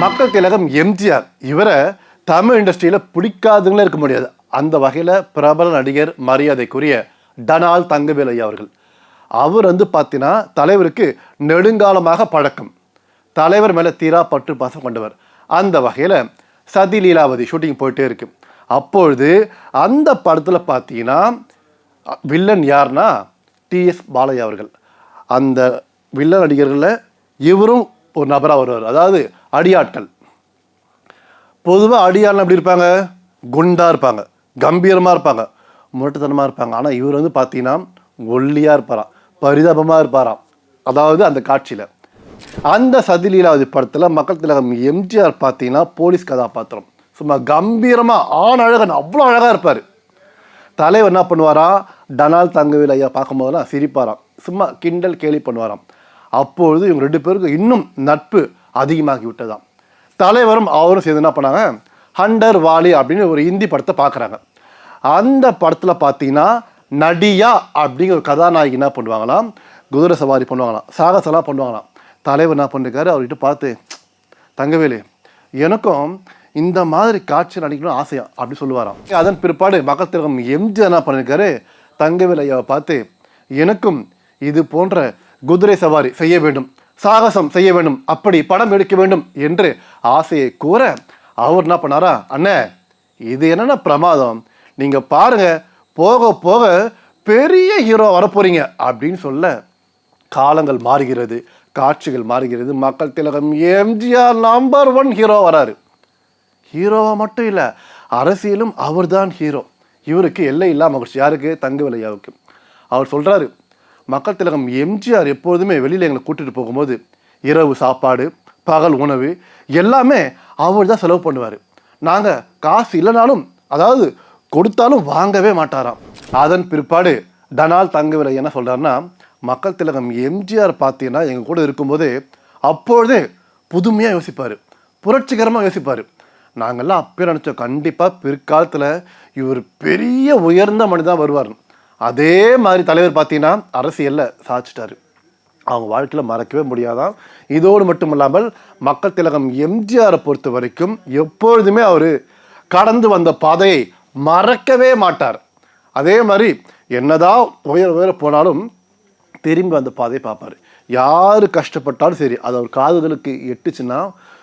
மக்கள் திலகம் எம்ஜிஆர். இவரை தமிழ் இண்டஸ்ட்ரியில் பிடிக்காதுங்களே இருக்க முடியாது. அந்த வகையில் பிரபல நடிகர் மரியாதைக்குரிய டனால் தங்கவேல் ஐயா அவர்கள். அவர் வந்து பார்த்தீங்கன்னா தலைவருக்கு நெடுங்காலமாக பழக்கம். தலைவர் மேலே தீரா பற்று பாசம் கொண்டவர். அந்த வகையில் சதி லீலாவதி ஷூட்டிங் போயிட்டே இருக்கு. அப்பொழுது அந்த படத்தில் பார்த்தீங்கன்னா வில்லன் யாருன்னா டிஎஸ் பாலையா அவர்கள். அந்த வில்லன் நடிகர்களில் இவரும் ஒரு நபராக வருவார். அதாவது அடியாட்கள். பொதுவாக அடியாள் எப்படி இருப்பாங்க? குண்டாக இருப்பாங்க. கம்பீரமாக இருப்பாங்க. முரட்டுத்தனமாக இருப்பாங்க. ஆனால் இவர் வந்து பார்த்தீங்கன்னா ஒல்லியாக இருப்பாராம் பரிதாபமாக இருப்பாராம் அதாவது அந்த காட்சியில். அந்த சதிலீலாவது படத்தில் மக்கள் திலகம் எம்ஜிஆர் பார்த்தீங்கன்னா போலீஸ் கதாபாத்திரம். சும்மா கம்பீரமாக ஆண் அழகன் அவ்வளோ அழகாக இருப்பார். தலைவர் என்ன பண்ணுவாரா? டனால் தங்கவேல் ஐயா பார்க்கும்போதெல்லாம் சிரிப்பாராம். சும்மா கிண்டல் கேலி பண்ணுவாராம். அப்பொழுது இவங்க ரெண்டு பேருக்கு இன்னும் நட்பு அதிகமாகி விட்டதாம் தலைவரும் அவரும் சேர்ந்து என்ன பண்ணாங்க? ஹண்டர் வாலி அப்படின்னு ஒரு ஹிந்தி படத்தை பார்க்குறாங்க. அந்த படத்தில் பார்த்தீங்கன்னா நடியா அப்படிங்கிற ஒரு கதாநாயகி என்ன பண்ணுவாங்களாம்? குதிரை சவாரி பண்ணுவாங்களாம். சாகசெல்லாம் பண்ணுவாங்களாம். தலைவர் என்ன பண்ணிருக்காரு? அவர்கிட்ட பார்த்து தங்கவேலு எனக்கும் இந்த மாதிரி காட்சி நடிக்கணும்னு ஆசையா? அப்படின்னு சொல்லுவாராம். அதன் பிற்பாடு மக்கள் திலகம் எம்ஜிஆர் என்ன பண்ணியிருக்காரு தங்கவேல் ஐயாவை பார்த்து எனக்கும் இது போன்ற குதிரை சவாரி செய்ய வேண்டும். சாகசம் செய்ய வேண்டும் அப்படி படம் எடுக்க வேண்டும் என்று ஆசையை கூற அவர் என்ன பண்ணாரா? அண்ணே இது என்னென்ன பிரமாதம். நீங்கள் பாருங்க போக போக பெரிய ஹீரோ வரப்போறீங்க அப்படின்னு சொல்ல காலங்கள் மாறுகிறது காட்சிகள் மாறுகிறது. மக்கள் திலகம் எம்ஜிஆர் நம்பர் ஒன் ஹீரோ வராரு. ஹீரோவாக மட்டும் இல்லை அரசியலும் அவர்தான் ஹீரோ இவருக்கு எல்லை இல்லாமல் மகிழ்ச்சி யாருக்கு? தங்கவிலையாவுக்கு அவர் சொல்கிறாரு மக்கள் திலகம் எம்ஜிஆர் எப்பொழுதுமே வெளியில் எங்களை கூட்டிகிட்டு போகும்போது இரவு சாப்பாடு பகல் உணவு எல்லாமே அவர் தான் செலவு பண்ணுவார். நாங்கள் காசு இல்லைனாலும் அதாவது கொடுத்தாலும் வாங்கவே மாட்டாராம். அதன் பிற்பாடு டனால் தங்கவில்லை என்ன சொல்கிறாருன்னா மக்கள் திலகம் எம்ஜிஆர் பார்த்தீங்கன்னா எங்கள் கூட இருக்கும்போதே அப்பொழுதே புதுமையாக யோசிப்பார். புரட்சிகரமாக யோசிப்பார். நாங்கள்லாம் அப்பயே நினச்சோம் கண்டிப்பாக பிற்காலத்தில் இவர் பெரிய உயர்ந்த மனிதன் வருவார் அதே மாதிரி தலைவர் பார்த்தீங்கன்னா அரசியலில் சாதிச்சிட்டாரு. அவங்க வாழ்க்கையில் மறக்கவே முடியாதான். இதோடு மட்டும் இல்லாமல் மக்கள் திலகம் எம்ஜிஆரை பொறுத்த வரைக்கும் எப்பொழுதுமே அவர் கடந்து வந்த பாதையை மறக்கவே மாட்டார். அதே மாதிரி என்னதான் உயர உயர போனாலும் திரும்பி அந்த பாதையை பார்ப்பார். யார் கஷ்டப்பட்டாலும் சரி அது அவர் காதுகளுக்கு எட்டுச்சுன்னா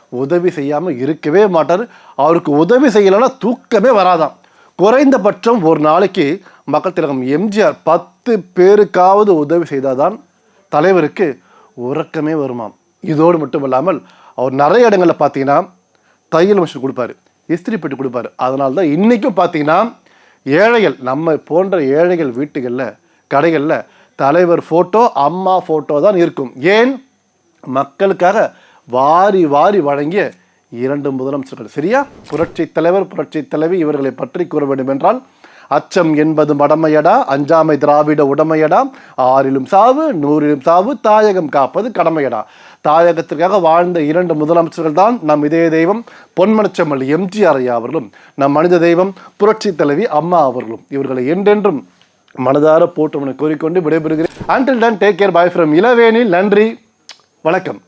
உதவி செய்யாமல் இருக்கவே மாட்டார். அவருக்கு உதவி செய்யலைன்னா தூக்கமே வராதாம். குறைந்தபட்சம் ஒரு நாளைக்கு மக்கள் திலகம் எம்ஜிஆர் பத்து பேருக்காவது உதவி செய்தாதான் தலைவருக்கு உறக்கமே வருமாம். இதோடு மட்டும் இல்லாமல் அவர் நிறைய இடங்களில் பார்த்தீங்கன்னா தையல் மிஷின் கொடுப்பாரு இஸ்திரி பெட்டி கொடுப்பாரு. அதனால தான் இன்றைக்கும் பார்த்தீங்கன்னா ஏழைகள் நம்ம போன்ற ஏழைகள் வீட்டுகளில் கடைகளில் தலைவர் ஃபோட்டோ அம்மா ஃபோட்டோ தான் இருக்கும். ஏன்? மக்களுக்காக வாரி வாரி வழங்கிய இரண்டு முதலமைச்சர்கள். சரியா? புரட்சி தலைவர் புரட்சி தலைவி இவர்களை பற்றி கூற வேண்டும் என்றால் அச்சம் என்பது மடமையடா அஞ்சாமை திராவிட உடமையடா ஆறிலும் சாவு நூறிலும் சாவு தாயகம் காப்பது கடமையடா. தாயகத்திற்காக வாழ்ந்த இரண்டு முதலமைச்சர்கள் தான் நம் இதய தெய்வம் பொன்மனச்செம்மல் எம்ஜிஆர் ஐயா அவர்களும் நம் மனித தெய்வம் புரட்சி தலைவி அம்மா அவர்களும். இவர்களை என்றென்றும் மனதார போற்றவனை கூறிக்கொண்டு விடைபெறுகிறேன். Until then take care bye from Ilavenil நன்றி. வணக்கம்.